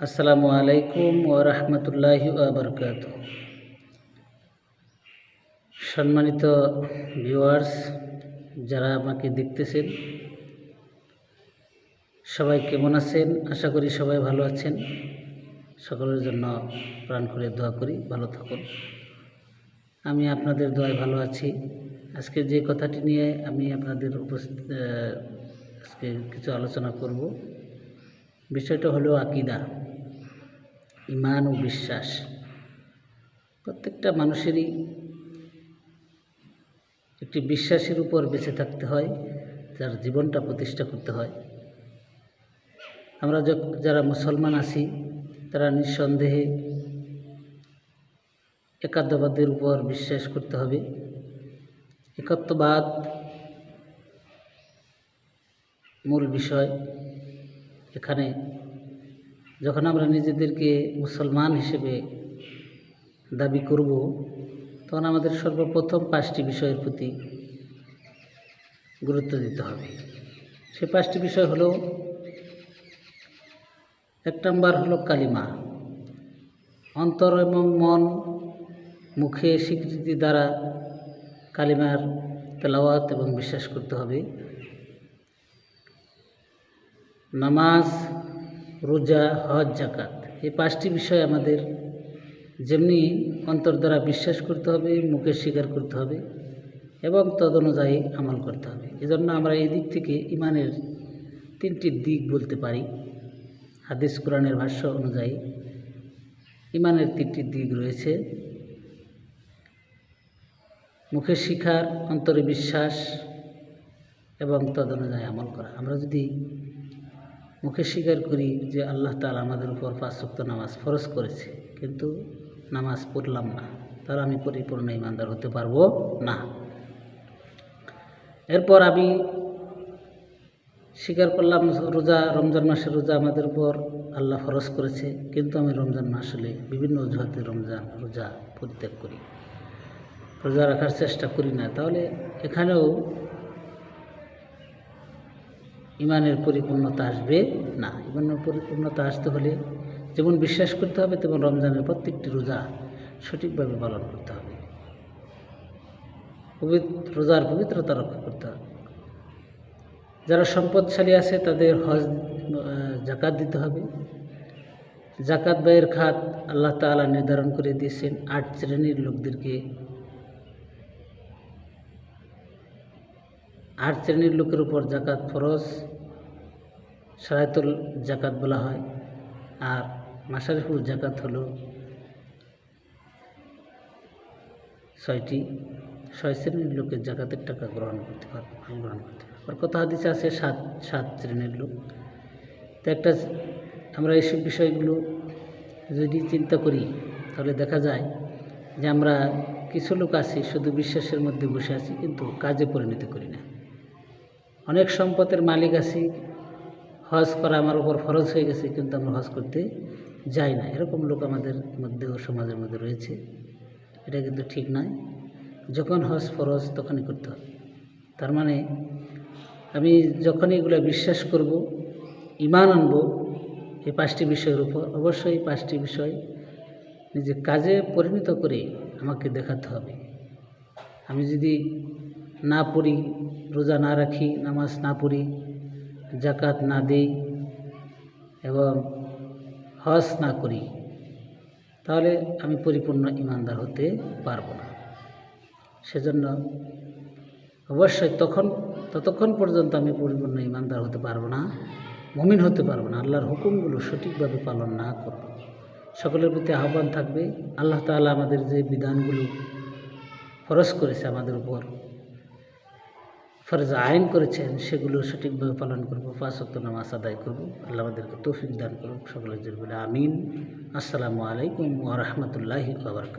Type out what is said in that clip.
আসসালামু আলাইকুম ও রহমতুল্লাহ আবরকাত সম্মানিত ভিউয়ার্স, যারা আমাকে দেখতেছেন, সবাই কেমন আছেন? আশা করি সবাই ভালো আছেন। সকলের জন্য প্রাণ করে দোয়া করি, ভালো থাকুন। আমি আপনাদের দোয়ায় ভালো আছি। আজকে যে কথাটি নিয়ে আমি আপনাদের উপস্থিত আজকে কিছু আলোচনা করব, বিষয়টা হলো আকিদা। ইমান ও বিশ্বাস। প্রত্যেকটা মানুষেরই একটি বিশ্বাসের উপর বেঁচে থাকতে হয়, যার জীবনটা প্রতিষ্ঠা করতে হয়। আমরা যারা মুসলমান আছি, তারা নিঃসন্দেহে একাত্মবাদের উপর বিশ্বাস করতে হবে। একত্ববাদ মূল বিষয়। এখানে যখন আমরা নিজেদেরকে মুসলমান হিসেবে দাবি করব, তখন আমাদের সর্বপ্রথম পাঁচটি বিষয়ের প্রতি গুরুত্ব দিতে হবে। সে পাঁচটি বিষয় হলো, এক নম্বর হলো কালিমা। অন্তর এবং মন, মুখে স্বীকৃতি দ্বারা কালিমার তেলাওয়াত এবং বিশ্বাস করতে হবে। নামাজ রোজা, হজ জাকাত এই পাঁচটি বিষয় আমাদের যেমনি অন্তর দ্বারা বিশ্বাস করতে হবে, মুখে স্বীকার করতে হবে এবং তদ অনুযায়ী আমল করতে হবে। এজন্য আমরা এই দিক থেকে ইমানের তিনটি দিক বলতে পারি। হাদিস কোরআনের ভাষ্য অনুযায়ী ইমানের তিনটি দিক রয়েছে। মুখে শিখার অন্তরে বিশ্বাস এবং তদ অনুযায়ী আমল করা। আমরা যদি মুখে স্বীকার করি যে আল্লাহ তালা আমাদের উপর পাঁচ শক্ত নামাজ ফরজ করেছে। কিন্তু নামাজ পড়লাম না। তাহলে আমি পরিপূর্ণ ইমানদার হতে পারব না। এরপর আমি স্বীকার করলাম, রোজা, রমজান মাসের রোজা আমাদের উপর আল্লাহ ফরজ করেছে। কিন্তু আমি রমজান মাস হলে বিভিন্ন অজুহাতে রমজান রোজা পরিত্যাগ করি। রোজা রাখার চেষ্টা করি না। তাহলে এখানেও ইমানের পরিপূর্ণতা আসবে না। ইমানের পরিপূর্ণতা আসতে হলে যেমন বিশ্বাস করতে হবে, তেমন রমজানের প্রত্যেকটি রোজা সঠিকভাবে পালন করতে হবে। পবিত্র, রোজার পবিত্রতা রক্ষা করতে হবে। যারা সম্পদশালী আছে, তাদের হজ জাকাত দিতে হবে। জাকাত ব্যয়ের খাত আল্লাহ তালা নির্ধারণ করে দিয়েছেন। আট শ্রেণির লোকদেরকে আট শ্রেণির লোকের উপর জাকাত ফরজ সারায়তুল জাকাত বলা হয়। আর মাসারিফুল জাকাত হলো ছয়টি, ছয় শ্রেণির লোকের জাকাতের টাকা গ্রহণ করতে পারবে গ্রহণ করতে পারবে। আর কথা হাদিসে আছে সাত সাত শ্রেণির লোক। তো একটা আমরা এইসব বিষয়গুলো যদি চিন্তা করি, তাহলে দেখা যায় যে আমরা কিছু লোক আছি, শুধু বিশ্বাসের মধ্যে বসে আছি, কিন্তু কাজে পরিণত করি না। অনেক সম্পদের মালিক আছি। হজ করা আমার উপর ফরজ হয়ে গেছে, কিন্তু আমরা হজ করতে যাই না। এরকম লোক আমাদের মধ্যেও সমাজের মধ্যে রয়েছে। এটা কিন্তু ঠিক নয়। যখন হজ ফরজ, তখনই করতে হবে। তার মানে আমি যখন এগুলো বিশ্বাস করব, ইমান আনব, এই পাঁচটি বিষয়ের উপর অবশ্যই পাঁচটি বিষয় নিজে কাজে পরিণত করে আমাকে দেখাতে হবে। আমি যদি না পড়ি, রোজা না রাখি, নামাজ না পড়ি জাকাত না দেই এবং হজ না করি, তাহলে আমি পরিপূর্ণ ইমানদার হতে পারব না। সেজন্য অবশ্যই তখন, ততক্ষণ পর্যন্ত আমি পরিপূর্ণ ইমানদার হতে পারব না, মমিন হতে পারব না, আল্লাহর হুকুমগুলো সঠিকভাবে পালন না করব। সকলের প্রতি আহ্বান থাকবে, আল্লাহ তালা আমাদের যে বিধানগুলো ফরজ করেছে আমাদের উপর ফরজ আইন করেছেন, সেগুলো সঠিকভাবে পালন করব পাঁচক্ত নামাজ আদায় করব। আল্লাহ আমাদেরকে তৌফিক দান করুক, সকলের জন্য আমিন। আসসালামু আলাইকুম ওরহমতুল্লাহি আবরকাত